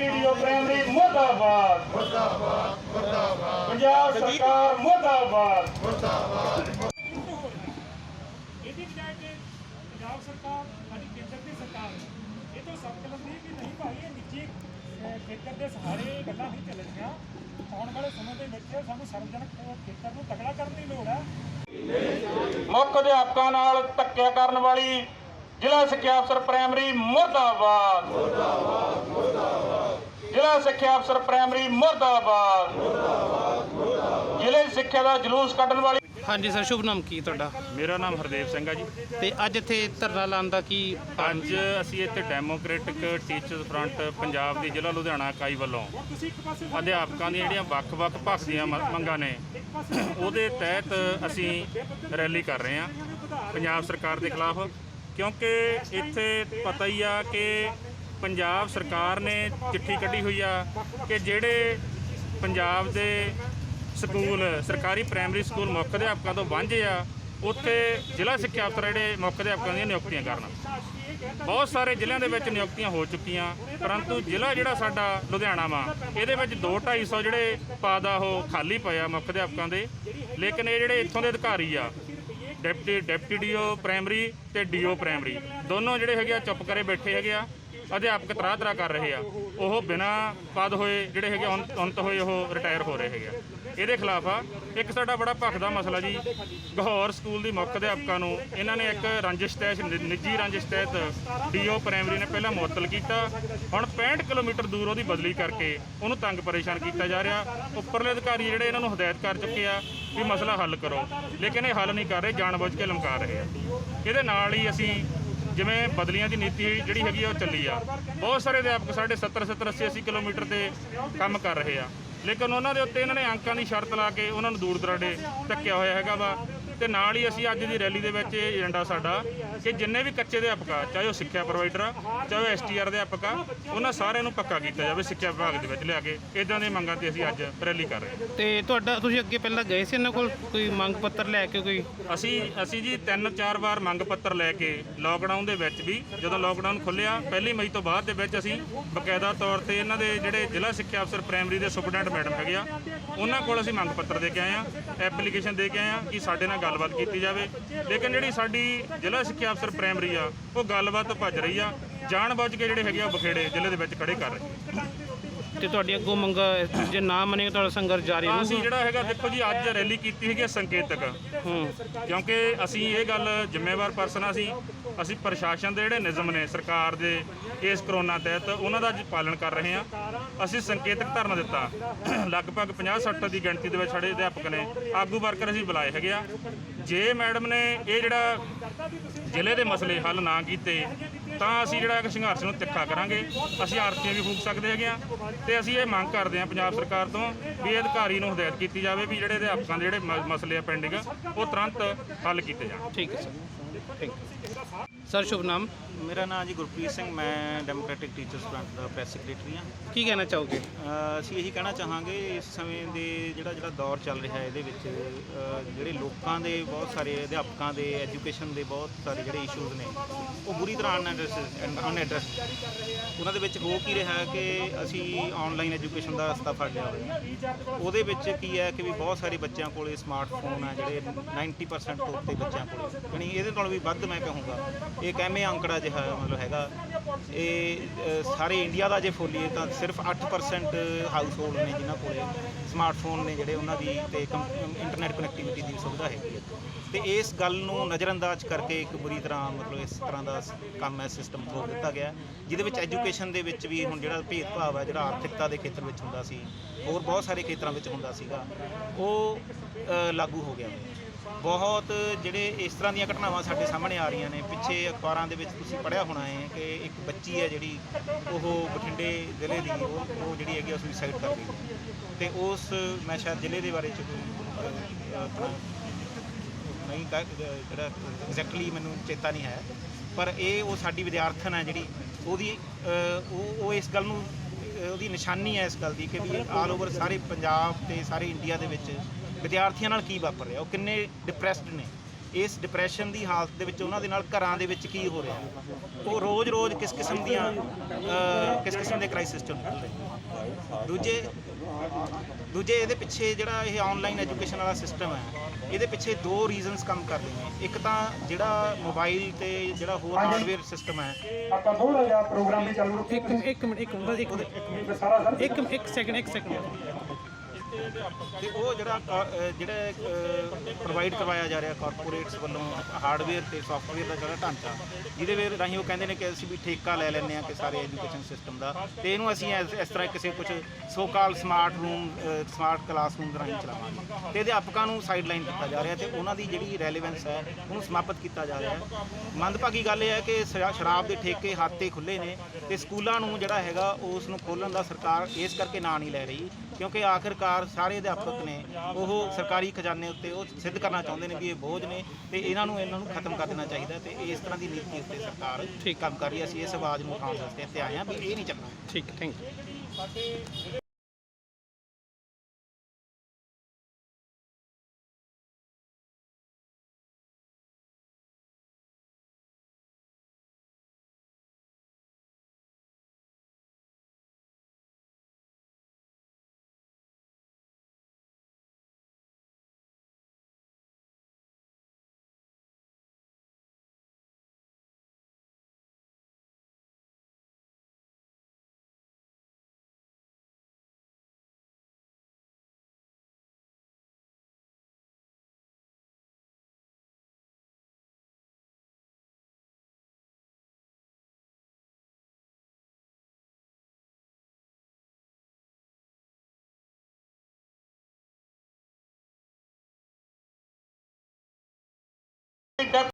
Deputy primary ਮੁਰਦਾਬਾਦ। ਮੁਰਦਾਬਾਦ ਮੁਰਦਾਬਾਦ ਪੰਜਾਬ ਸਰਕਾਰ ਮੁਰਦਾਬਾਦ। ਇਹਦੀ ਬਜਾਏ ਕਿ ਪੰਜਾਬ ਸਰਕਾਰ ਸਾਡੀ ਕੇਂਦਰ ਦੀ ਸਰਕਾਰ ਹੈ। ਇਹ ਤੋਂ ਸਖਤ ਲੱਗਦੀ ਹੈ ਕਿ ਨਹੀਂ ਭਾਈ ਇਹ ਨਿੱਜੀ ਅਹ, ਖੇਤਰ ਦੇ ਸਹਾਰੇ ਇਹ ਗੱਲਾਂ ਨਹੀਂ ਚੱਲਣਗੀਆਂ ਆਉਣ ਵਾਲੇ ਸਮੇਂ ਦੇ ਵਿੱਚ ਸਾਨੂੰ ਸਰਵਜਨਕ ਅਹ, ਖੇਤਰ ਨੂੰ ਤਕੜਾ ਕਰਨ ਦੀ ਲੋੜ ਹੈ। ਮੁੱਖ ਅਧਿਆਪਕਾਂ ਨਾਲ ਧੱਕਿਆ ਕਰਨ ਵਾਲੀ ਜ਼ਿਲ੍ਹਾ ਸਿੱਖਿਆ ਅਫਸਰ ਪ੍ਰਾਇਮਰੀ ਮੁਰਦਾਬਾਦ ਮੁਰਦਾਬਾਦ ਮੁਰਦਾਬਾਦ। ਜ਼ਿਲ੍ਹਾ ਸਿੱਖਿਆ ਅਫਸਰ ਪ੍ਰਾਇਮਰੀ ਮੁਰਦਾਬਾਦ। ਮੁਰਦਾਬਾਦ ਜ਼ਿਲ੍ਹੇ ਸਿੱਖਿਆ ਦਾ ਜਲੂਸ ਕੱਢਣ ਵਾਲੀ ਹਾਂਜੀ ਸਰ ਸ਼ੁਭ ਨਾਮ ਕੀ ਤੁਹਾਡਾ? ਮੇਰਾ ਨਾਮ ਹਰਦੇਵ ਸਿੰਘ ਆ ਜੀ। ਤੇ ਅੱਜ ਇੱਥੇ ਧਰਨਾ ਲਾਉਣ ਦਾ ਕੀ ਅੱਜ ਅਸੀਂ ਇੱਥੇ ਡੈਮੋਕ੍ਰੈਟਿਕ ਟੀਚਰਸ ਫਰੰਟ ਪੰਜਾਬ ਦੀ ਜ਼ਿਲ੍ਹਾ ਲੁਧਿਆਣਾ ਇਕਾਈ ਵੱਲੋਂ ਅਧਿਆਪਕਾਂ ਦੀਆਂ ਜਿਹੜੀਆਂ ਵੱਖ-ਵੱਖ ਪੱਖ ਦੀਆਂ ਮੰਗਾਂ ਨੇ ਉਹਦੇ ਤਹਿਤ ਅਸੀਂ ਰੈਲੀ ਕਰ ਰਹੇ ਹਾਂ ਪੰਜਾਬ ਸਰਕਾਰ ਦੇ ਖਿਲਾਫ। ਕਿਉਂਕਿ ਇੱਥੇ ਪਤਾ ਹੀ ਆ ਕਿ ਪੰਜਾਬ ਸਰਕਾਰ ਨੇ ਚਿੱਠੀ ਕੱਢੀ ਹੋਈ ਆ ਕਿ ਜਿਹੜੇ ਪੰਜਾਬ ਦੇ ਸਕੂਲ, ਸਰਕਾਰੀ ਪ੍ਰਾਇਮਰੀ ਸਕੂਲ ਮੁੱਖ ਅਧਿਆਪਕਾਂ ਤੋਂ ਵਾਂਝੇ ਆ, ਉੱਥੇ ਜ਼ਿਲ੍ਹਾ ਸਿੱਖਿਆ ਅਫਸਰ ਜਿਹੜੇ ਮੁੱਖ ਅਧਿਆਪਕਾਂ ਦੀਆਂ ਨਿਯੁਕਤੀਆਂ ਕਰਨ। ਬਹੁਤ ਸਾਰੇ ਜ਼ਿਲ੍ਹਿਆਂ ਦੇ ਵਿੱਚ ਨਿਯੁਕਤੀਆਂ ਹੋ ਚੁੱਕੀਆਂ, ਪਰੰਤੂ ਜ਼ਿਲ੍ਹਾ ਜਿਹੜਾ ਸਾਡਾ ਲੁਧਿਆਣਾ ਵਾ, ਇਹਦੇ ਵਿੱਚ 2 250 ਜਿਹੜੇ ਪਦ ਆ ਉਹ ਖਾਲੀ ਪਏ ਆ ਮੁੱਖ ਅਧਿਆਪਕਾਂ ਦੇ। ਲੇਕਿਨ ਇਹ ਜਿਹੜੇ ਇੱਥੋਂ ਦੇ ਅਧਿਕਾਰੀ ਆ, ਡਿਪਟੀ ਡਿਪਟੀ ਡੀਓ ਪ੍ਰਾਇਮਰੀ ਤੇ ਡੀਓ ਪ੍ਰਾਇਮਰੀ, ਦੋਨੋਂ ਜਿਹੜੇ ਹੈਗੇ ਆ ਚੁੱਪ ਕਰੇ ਬੈਠੇ ਹੈਗੇ ਆ। ਅਧਿਆਪਕ ਤਰਾ ਤਰਾ ਕਰ ਰਹੇ ਆ। ਉਹ ਬਿਨਾਂ ਪਦ ਹੋਏ ਜਿਹੜੇ ਹੈਗੇ ਅੰਤ- ਅੰਤ ਹੋਏ, ਉਹ ਰਿਟਾਇਰ ਹੋ ਰਹੇ ਹੈਗੇ ਆ। ਇਹਦੇ ਖਿਲਾਫ ਆ, ਇੱਕ ਸਾਡਾ ਬੜਾ ਭਖ ਦਾ ਮਸਲਾ ਜੀ, ਗਹੌਰ ਸਕੂਲ ਦੀ ਮੁੱਖ ਅਧਿਆਪਕਾਂ ਨੂੰ ਇਹਨਾਂ ਨੇ ਇੱਕ ਰੰਜਿਸ਼ ਤਹਿਤ, ਨਿ- ਨਿੱਜੀ ਰੰਜਿਸ਼ ਤਹਿਤ ਡੀਓ ਪ੍ਰਾਇਮਰੀ ਨੇ ਪਹਿਲਾਂ ਮੁਅੱਤਲ ਕੀਤਾ। ਹੁਣ 65 ਕਿਲੋਮੀਟਰ ਦੂਰ ਉਹਦੀ ਬਦਲੀ ਕਰਕੇ ਉਹਨੂੰ ਤੰਗ ਪਰੇਸ਼ਾਨ ਕੀਤਾ ਜਾ ਰਿਹਾ। ਉੱਪਰਲੇ ਅਧਿਕਾਰੀ ਜਿਹੜੇ ਇਹਨਾਂ ਨੂੰ ਹਦਾਇਤ ਕਰ ਚੁੱਕੇ ਆ ਵੀ ਮਸਲਾ ਹੱਲ ਕਰੋ। ਲੇਕਿਨ ਇਹ ਹੱਲ ਨਹੀਂ ਕਰ ਰਹੇ, ਜਾਣਬੁੱਝ ਕੇ ਲਮਕਾ ਰਹੇ ਆ। ਇਹਦੇ ਨਾਲ ਹੀ ਅਸੀਂ ਜਿਵੇਂ ਬਦਲੀਆਂ ਦੀ ਨੀਤੀ ਜਿਹੜੀ ਹੈਗੀ ਆ, ਉਹ ਚੱਲੀ ਆ। ਬਹੁਤ ਸਾਰੇ ਅਧਿਆਪਕ ਸਾਡੇ 70 70 80 80 ਕਿਲੋਮੀਟਰ ਤੇ ਕੰਮ ਕਰ ਰਹੇ ਆ। ਲੇਕਿਨ ਉਹਨਾਂ ਦੇ ਉੱਤੇ ਇਹਨਾਂ ਨੇ ਅੰਕਾਂ ਦੀ ਸ਼ਰਤ ਲਾ ਕੇ ਉਹਨਾਂ ਨੂੰ ਦੂਰ ਦਰਾਡੇ ਧੱਕਿਆ ਹੋਇਆ ਹੈਗਾ ਵਾ। ਤੇ ਨਾਲ ਹੀ ਅਸੀਂ ਅੱਜ ਦੀ ਰੈਲੀ ਦੇ ਵਿੱਚ ਇਹ ਏਜੰਡਾ ਸਾਡਾ ਕਿ ਜਿੰਨੇ ਵੀ ਕੱਚੇ ਅਧਿਆਪਕ ਆ ਚਾਹੇ ਉਹ ਸਿੱਖਿਆ ਪ੍ਰੋਵਾਈਡਰ ਆ ਚਾਹੇ ਉਹ ਐਸਟੀਆਰ ਅਧਿਆਪਕ ਆ ਉਹਨਾਂ ਸਾਰਿਆਂ ਨੂੰ ਪੱਕਾ ਕੀਤਾ ਜਾਵੇ ਸਿੱਖਿਆ ਵਿਭਾਗ ਦੇ ਵਿੱਚ ਲਿਆ ਕੇ। ਇਦਾਂ ਦੀਆਂ ਮੰਗਾਂ ਤੇ ਅਸੀਂ ਅੱਜ ਰੈਲੀ ਕਰ ਰਹੇ ਹਾਂ। ਤੇ ਤੁਹਾਡਾ ਤੁਸੀਂ ਅੱਗੇ ਪਹਿਲਾਂ ਗਏ ਸੀ ਇਹਨਾਂ ਕੋਲ ਕੋਈ ਮੰਗ ਪੱਤਰ ਲੈ ਕੇ ਕੋਈ? ਅਸੀਂ ਅਸੀਂ ਜੀ ਤਿੰਨ ਚਾਰ ਵਾਰ ਮੰਗ ਪੱਤਰ ਲੈ ਕੇ ਲੋਕਡਾਊਨ ਦੇ ਵਿੱਚ ਵੀ ਜਦੋਂ ਲੋਕਡਾਊਨ ਖੁੱਲਿਆ ਪਹਿਲੀ ਮਈ ਤੋਂ ਬਾਅਦ ਦੇ ਵਿੱਚ ਅਸੀਂ ਬਕਾਇਦਾ ਤੌਰ ਤੇ ਇਹਨਾਂ ਦੇ ਜਿਹੜੇ ਜ਼ਿਲ੍ਹਾ ਸਿੱਖਿਆ ਅਫਸਰ ਪ੍ਰਾਇਮਰੀ ਦੇ ਸੁਪਰਡੈਂਟ ਮੈਡਮ ਹੈਗੇ ਆ ਉਹਨਾਂ ਕੋਲ ਅਸੀਂ ਮੰਗ ਪੱਤਰ ਦੇ ਕੇ ਆਏ ਆ ਐਪਲੀਕੇਸ਼ਨ ਦੇ ਕੇ ਆਏ ਆ ਕਿ ਸਾਡੇ ਨਾਲ ਗੱਲਬਾਤ ਕੀਤੀ ਜਾਵੇ। ਲੇਕਿਨ ਜਿਹੜੀ ਸਾਡੀ ਜ਼ਿਲ੍ਹਾ ਸਿੱਖਿਆ ਅਫਸਰ ਪ੍ਰਾਇਮਰੀ ਆ ਉਹ ਗੱਲਬਾਤ ਤੋਂ ਭੱਜ ਰਹੀ ਆ। ਜਾਣ ਬੁੱਝ ਕੇ ਜਿਹੜੇ ਹੈਗੇ ਆ ਬਖੇੜੇ ਜ਼ਿਲ੍ਹੇ ਦੇ ਵਿੱਚ ਖੜੇ ਕਰ ਰਹੇ ਤੇ ਤੁਹਾਡੀ ਅੱਗੋਂ ਮੰਗਾ ਜੇ ਨਾ ਮੰਨੇ ਤੁਹਾਡਾ ਸੰਘਰਸ਼ ਜਾਰੀ ਤਾਂ ਅਸੀਂ ਰਹੂਗਾ ਜਿਹੜਾ ਹੈਗਾ ਦੇਖੋ ਜੀ ਅੱਜ ਰੈਲੀ ਕੀਤੀ ਹੈਗੀ ਸੰਕੇਤਕ। ਹੂੰ। ਕਿਉਂਕਿ ਅਸੀਂ ਇਹ ਗੱਲ ਜ਼ਿੰਮੇਵਾਰ ਪਰਸਨ ਆ ਅਸੀਂ। ਅਸੀਂ ਪ੍ਰਸ਼ਾਸਨ ਦੇ ਜਿਹੜੇ ਨਿਯਮ ਨੇ ਸਰਕਾਰ ਦੇ ਇਸ ਕਰੋਨਾ ਤਹਿਤ, ਉਹਨਾਂ ਦਾ ਅੱਜ ਪਾਲਣ ਕਰ ਰਹੇ ਹਾਂ। ਅਸੀਂ ਸੰਕੇਤਕ ਧਰਨਾ ਦਿੱਤਾ। ਲਗਭਗ 50-60 ਦੀ ਗਿਣਤੀ ਦੇ ਵਿੱਚ ਸਾਡੇ ਅਧਿਆਪਕ ਨੇ ਆਗੂ ਵਰਕਰ ਅਸੀਂ ਬੁਲਾਏ ਹੈਗੇ ਆ। ਜੇ ਮੈਡਮ ਨੇ ਇਹ ਜਿਹੜਾ ਜ਼ਿਲ੍ਹੇ ਦੇ ਮਸਲੇ ਹੱਲ ਨਾ ਕੀਤੇ, ਤਾਂ ਅਸੀਂ ਜਿਹੜਾ ਸੰਘਰਸ਼ ਨੂੰ ਤਿੱਖਾ ਕਰਾਂਗੇ। ਅਸੀਂ ਆਰਤੀਆਂ ਵੀ ਫੂਕ ਸਕਦੇ ਹੈਗੇ ਆ ਤੇ ਅਸੀਂ ਇਹ ਮੰਗ ਕਰਦੇ ਹਾਂ ਪੰਜਾਬ ਸਰਕਾਰ ਤੋਂ ਵੀ ਇਹ ਅਧਿਕਾਰੀ ਨੂੰ ਹਦਾਇਤ ਕੀਤੀ ਜਾਵੇ ਵੀ ਜਿਹੜੇ ਅਧਿਆਪਕਾਂ ਦੇ ਜਿਹੜੇ ਮ- ਮਸਲੇ ਆ ਪੈਂਡਿੰਗ ਉਹ ਤੁਰੰਤ ਹੱਲ ਕੀਤੇ ਜਾਣ। ਠੀਕ ਹੈ ਸਰ। ਥੈਂਕ ਯੂ ਸਰ ਸ਼ੁਭ ਨਾਮ? ਮੇਰਾ ਨਾਮ ਜੀ ਗੁਰਪ੍ਰੀਤ ਸਿੰਘ ਮੈਂ ਡੈਮੋਕ੍ਰੈਟਿਕ ਟੀਚਰਸ ਫਰੰਟ ਦਾ ਪ੍ਰੈਸ ਸੈਕਟਰੀ ਹਾਂ। ਕੀ ਕਹਿਣਾ ਚਾਹੋਗੇ? ਅਸੀਂ ਇਹੀ ਕਹਿਣਾ ਚਾਹਾਂਗੇ ਇਸ ਸਮੇਂ ਦੇ ਜਿਹੜਾ ਜਿਹੜਾ ਦੌਰ ਚੱਲ ਰਿਹਾ ਹੈ ਇਹਦੇ ਵਿੱਚ ਅ, ਜਿਹੜੇ ਲੋਕਾਂ ਦੇ ਬਹੁਤ ਸਾਰੇ ਅਧਿਆਪਕਾਂ ਦੇ ਐਜੂਕੇਸ਼ਨ ਦੇ ਬਹੁਤ ਸਾਰੇ ਜਿਹੜੇ ਇਸ਼ੂਜ਼ ਨੇ ਉਹ ਬੁਰੀ ਤਰ੍ਹਾਂ ਅਨਐਡਰੈਸ ਉਹਨਾਂ ਦੇ ਵਿੱਚ ਹੋ ਕੀ ਰਿਹਾ ਹੈ ਕਿ ਅਸੀਂ ਆਨਲਾਈਨ ਐਜੂਕੇਸ਼ਨ ਦਾ ਰਸਤਾ ਫੜ ਲਿਆ ਹੋਇਆ ਉਹਦੇ ਵਿੱਚ ਕੀ ਹੈ ਕਿ ਵੀ ਬਹੁਤ ਸਾਰੇ ਬੱਚਿਆਂ ਕੋਲੇ ਸਮਾਰਟਫੋਨ ਆ ਜਿਹੜੇ 90% ਤੋਂ ਉੱਤੇ ਬੱਚਿਆਂ ਕੋਲੇ। ਯਾਨੀ ਇਹਦੇ ਨਾਲ ਵੀ ਵੱਧ ਮੈਂ ਕਹੂੰਗਾ। ਇਹ ਕਹਿਵੇਂ ਅੰਕੜਾ ਜਿਹਾ ਮਤਲਬ ਹੈਗਾ। ਇਹ ਅ, ਸਾਰੇ ਇੰਡੀਆ ਦਾ ਜੇ ਫੋਲੀਏ ਤਾਂ ਸਿਰਫ 8% ਹਾਊਸ ਹੋਲਡ ਨੇ ਜਿਨ੍ਹਾਂ ਕੋਲੇ ਸਮਾਰਟਫੋਨ ਨੇ ਜਿਹੜੇ ਉਹਨਾਂ ਦੀ ਤੇ ਇੰਟਰਨੈਟ ਕਨੈਕਟੀਵਿਟੀ ਦੀ ਸੁਵਿਧਾ ਹੈਗੀ ਹੈ ਤੇ ਇਸ ਗੱਲ ਨੂੰ ਨਜ਼ਰਅੰਦਾਜ਼ ਕਰਕੇ ਇੱਕ ਬੁਰੀ ਤਰ੍ਹਾਂ ਮਤਲਬ ਇਸ ਤਰ੍ਹਾਂ ਦਾ ਸ- ਕੰਮ ਹੈ ਸਿਸਟਮ ਥੋਪ ਦਿੱਤਾ ਗਿਆ। ਹੈ, ਜਿਹਦੇ ਵਿੱਚ ਐਜੂਕੇਸ਼ਨ ਦੇ ਵਿੱਚ ਵੀ ਹੁਣ ਜਿਹੜਾ ਭੇਦਭਾਵ ਹੈ ਜਿਹੜਾ ਆਰਥਿਕਤਾ ਦੇ ਖੇਤਰ ਵਿੱਚ ਹੁੰਦਾ ਸੀ ਹੋਰ ਬਹੁਤ ਸਾਰੇ ਖੇਤਰਾਂ ਵਿੱਚ ਹੁੰਦਾ ਸੀਗਾ ਉਹ ਅ, ਲਾਗੂ ਹੋ ਗਿਆ। ਬਹੁਤ ਜਿਹੜੇ ਇਸ ਤਰ੍ਹਾਂ ਦੀਆਂ ਘਟਨਾਵਾਂ ਸਾਡੇ ਸਾਹਮਣੇ ਆ ਰਹੀਆਂ ਨੇ। ਪਿੱਛੇ ਅਖਬਾਰਾਂ ਦੇ ਵਿੱਚ ਤੁਸੀਂ ਪੜ੍ਹਿਆ ਹੋਣਾ ਹੈ ਕਿ ਇੱਕ ਬੱਚੀ ਹੈ ਜਿਹੜੀ ਉਹ ਬਠਿੰਡੇ ਜ਼ਿਲ੍ਹੇ ਦੀ ਉਹ ਉਹ ਜਿਹੜੀ ਹੈਗੀ ਸੁਸਾਈਡ ਕਰ ਗਈ। ਤੇ ਉਸ ਮੈਂ ਸ਼ਾਇਦ ਜ਼ਿਲ੍ਹੇ ਦੇ ਬਾਰੇ ਚ ਕੋਈ ਆਪਣਾ ਨਹੀਂ ਜਿਹੜਾ ਐਗਜ਼ੈਕਟਲੀ ਮੈਨੂੰ ਚੇਤਾ ਨਹੀਂ ਹੈ। ਪਰ ਇਹ ਉਹ ਸਾਡੀ ਵਿਦਿਆਰਥਣ ਹੈ ਜਿਹੜੀ ਉਹਦੀ ਉਹ ਉਹ ਇਸ ਗੱਲ ਨੂੰ ਉਹਦੀ ਨਿਸ਼ਾਨੀ ਹੈ ਇਸ ਗੱਲ ਦੀ ਕਿ ਵੀ ਆਲ ਓਵਰ ਸਾਰੇ ਪੰਜਾਬ ਤੇ ਸਾਰੇ ਇੰਡੀਆ ਦੇ ਵਿੱਚ ਵਿਦਿਆਰਥੀਆਂ ਨਾਲ ਕੀ ਵਾਪਰ ਰਿਹਾ? ਉਹ ਕਿੰਨੇ ਡਿਪਰੈਸਡ ਨੇ? ਇਸ ਡਿਪਰੈਸ਼ਨ ਦੀ ਹਾਲਤ ਦੇ ਵਿੱਚ ਉਹਨਾਂ ਦੇ ਨਾਲ ਘਰਾਂ ਦੇ ਵਿੱਚ ਕੀ ਹੋ ਰਿਹਾ? ਉਹ ਰੋਜ਼-ਰੋਜ਼ ਕਿਸ ਕਿਸਮ ਦੀਆਂ ਕਿਸ ਕਿਸਮ ਦੇ ਕ੍ਰਾਈਸਿਸ ਚੋਂ ਨਿਕਲ ਰਹੇ? ਦੂਜੇ ਦੂਜੇ ਇਹਦੇ ਪਿੱਛੇ ਜਿਹੜਾ ਇਹ ਆਨਲਾਈਨ ਐਜੂਕੇਸ਼ਨ ਵਾਲਾ ਸਿਸਟਮ ਹੈ ਇਹਦੇ ਪਿੱਛੇ ਦੋ ਰੀਜ਼ਨਸ ਕੰਮ ਕਰਦੇ ਨੇ। ਇੱਕ ਤਾਂ ਜਿਹੜਾ ਮੋਬਾਈਲ ਤੇ ਜਿਹੜਾ ਹੋਰ ਹਾਰਡਵੇਅਰ ਸਿਸਟਮ ਹੈ ਆਪਾਂ ਥੋੜਾ ਜਿਹਾ ਪ੍ਰੋਗਰਾਮ ਵੀ ਚਾਲੂ ਰੱਖੋ। ਇੱਕ ਇੱਕ ਮਿੰਟ ਇੱਕ ਮਿੰਟ ਇੱਕ ਮਿੰਟ। ਸਾਰਾ ਸਰ। ਇੱਕ ਇੱਕ ਸੈਕਿੰਡ ਇੱਕ ਸੈਕਿੰਡ ਤੇ ਉਹ ਜਿਹੜਾ ਕਾ- ਜਿਹੜਾ ਪ੍ਰੋਵਾਈਡ ਕਰਵਾਇਆ ਜਾ ਰਿਹਾ ਕਾਰਪੋਰੇਟਸ ਵੱਲੋਂ ਹਾਰਡਵੇਅਰ ਤੇ ਸੌਫਟਵੇਅਰ ਦਾ ਜਿਹੜਾ ਢਾਂਚਾ, ਜਿਹਦੇ ਵੇ ਰਾਹੀਂ ਉਹ ਕਹਿੰਦੇ ਨੇ ਕਿ ਅਸੀਂ ਵੀ ਠੇਕਾ ਲੈ ਲੈਂਦੇ ਆ ਕਿ ਸਾਰੇ ਐਜੂਕੇਸ਼ਨ ਸਿਸਟਮ ਦਾ। ਤੇ ਇਹਨੂੰ ਅਸੀਂ ਇਸ ਇਸ ਤਰ੍ਹਾਂ ਕਿਸੇ ਕੁਝ so called smart room smart classroom ਰਾਹੀਂ ਚਲਾਵਾਂਗੇ। ਤੇ ਅਧਿਆਪਕਾਂ ਨੂੰ ਸਾਈਡਲਾਈਨ ਕੀਤਾ ਜਾ ਰਿਹਾ ਤੇ ਉਹਨਾਂ ਦੀ ਜਿਹੜੀ ਰੈਲੇਵੈਂਸ ਹੈ, ਉਹਨੂੰ ਸਮਾਪਤ ਕੀਤਾ ਜਾ ਰਿਹਾ ਹੈ। ਮੰਦਭਾਗੀ ਗੱਲ ਇਹ ਹੈ ਕਿ ਸ਼ਰਾ- ਸ਼ਰਾਬ ਦੇ ਠੇਕੇ ਹਾਤੇ ਖੁੱਲੇ ਨੇ ਤੇ ਸਕੂਲਾਂ ਨੂੰ ਜਿਹੜਾ ਹੈਗਾ ਉਸ ਨੂੰ ਖੋਲਣ ਦਾ ਸਰਕਾਰ ਇਸ ਕਰਕੇ ਨਾਂ ਨਹੀਂ ਲੈ ਰਹੀ। ਕਿਉਂਕਿ ਆਖਿਰਕਾਰ ਸਾਰੇ ਅਧਿਆਪਕ ਨੇ ਉਹ ਸਰਕਾਰੀ ਖਜ਼ਾਨੇ ਉੱਤੇ ਉਹ ਸਿੱਧ ਕਰਨਾ ਚਾਹੁੰਦੇ ਨੇ ਵੀ ਇਹ ਬੋਝ ਨੇ ਤੇ ਇਹਨਾਂ ਨੂੰ ਇਹਨਾਂ ਨੂੰ ਖਤਮ ਕਰ ਦੇਣਾ ਚਾਹੀਦਾ ਤੇ ਇਸ ਤਰ੍ਹਾਂ ਦੀ ਨੀਤੀ ਉੱਤੇ ਸਰਕਾਰ ਠੀਕ। ਕੰਮ ਕਰ ਰਹੀ ਹੈ। ਅਸੀਂ ਇਸ ਆਵਾਜ਼ ਨੂੰ ਉਠਾਉਣ ਵਾਸਤੇ ਇੱਥੇ ਆਏ ਹਾਂ ਵੀ ਇਹ ਨਹੀਂ ਚੱਲਣਾ। ਠੀਕ ਥੈਂਕ ਯੂ death